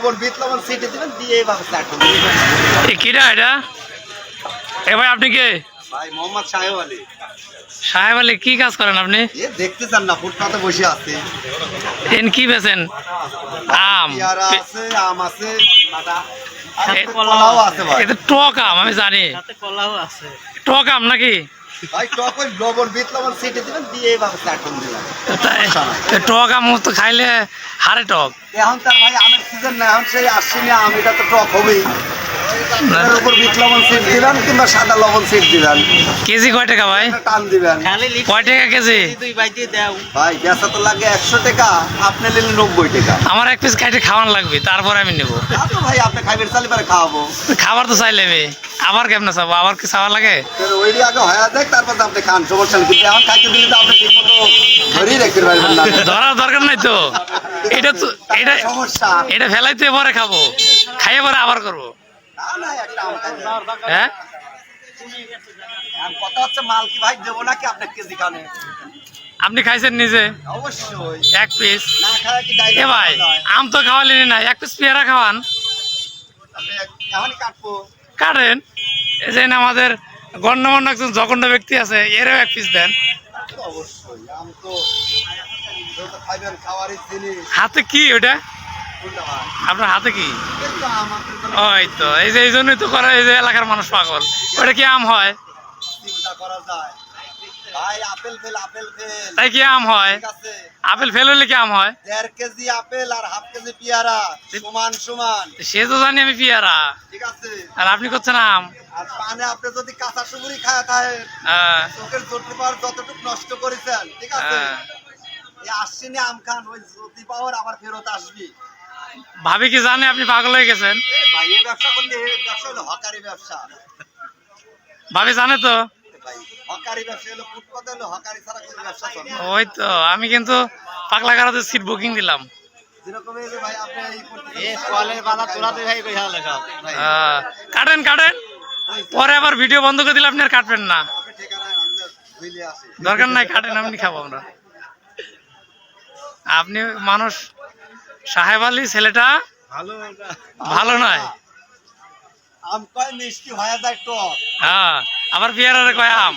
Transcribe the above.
লবণ বিট লবণ সিটে দিবেন দিয়ে এইভাবে স্টার্ট কিরা এটা? এ ভাই আপনি কে? ভাই মোহাম্মদ সাহেব আলী। সাহেব আলী কি কাজ করেন আপনি? এ দেখতে চান না ফুটপাতে বসে আছে। এন কি বেছেন আম। আছে আম আছে এ- কলাও আছে ভাই। এটা টক আম আমি জানি। সাথে কলাও আছে। টক আম নাকি? টক আম তো খাইলে হারে টক। এখন তার ভাই আমের সিজন না এখন সেই আসছি না আমিটা তো টক হবেই। এর উপর বিট লবণ সিট কিংবা সাদা লবণ সিট কেজি কয় টাকা ভাই? টান দিবেন। কয় টাকা কেজি? দুই বাইতে দাও। ভাই বেচা তো লাগে একশো টাকা আপনি নিলেন নব্বই টাকা। আমার এক পিস খাইতে খাওয়ান লাগবে তারপরে আমি নেব। তা ভাই আপনি খাইবেন চালি পরে খাওয়াবো। খাবার তো চাইলে আমি আবার কেমনে চাবো? আবার কি চাওয়া লাগে? ওইটি আগে হয়ে যাক তারপর আপনি খান সমস্যা কিন্তু এখন খাইতে দিলে তো আপনি ঠিক মতো ধরেই রাখতে পারবেন না। ধরার দরকার নাই তো। এটা তো এটা সমস্যা। এটা ফেলাইতে পরে খাব। খাইয়ে পরে আবার করব। হ্যাঁ? কথা হচ্ছে মাল কি ভাই দেবো নাকি আপনার কেজি খানে? আপনি খাইছেন নিজে? অবশ্যই। এক পিস এ ভাই আম তো খাওয়ালেনি না এক পিস পেয়ারা খাওয়ান। কাটেন। এই যে আমাদের গণ্যমান্য একজন জঘন্য ব্যক্তি আছে এরও এক পিস দেন। হাতে কি ওটা? আপনার হাতে কি? ওই তো এই যে এই জন্যই তো এই যে এলাকার মানুষ পাগল। ওটা কি আম হয়? তাই কি আম হয়? আপেল ফেল হলে কি আম হয়? দেড় কেজি আপেল আর হাফ কেজি সমান সমান সে তো জানি আমি পেয়ারা। ঠিক আছে আর আপনি করছেন আম? আর পানে আপনি যদি কাঁচা সুপুরি খায় হ্যাঁ, চোখের জ্যোতি পাওয়ার যতটুকু নষ্ট করেছেন ঠিক আছে আসছিনি আম খান ওই জ্যোতি পাওয়ার আবার ফেরত আসবি। ভাবি কি জানে আপনি পাগল হয়ে গেছেন? এ ভাই এই ব্যবসা করলে এই ব্যবসা হলো হকারি ব্যবসা। ভাবি জানে তো। ওই তো আমি কিন্তু পাগলা গাড়াতে সিট বুকিং দিলাম। করতে- কাটেন কাটেন। পরে আবার ভিডিও বন্ধ করে দিলে আপনি আর কাটবেন না। দরকার নাই কাটেন আপনি খাব আমরা। আপনি মানুষ। সাহেব আলী ছেলেটা? ভালো ভালো নয়? আম কয় মিষ্টি ভায়া দেখ হ্যাঁ আবার কয় আম?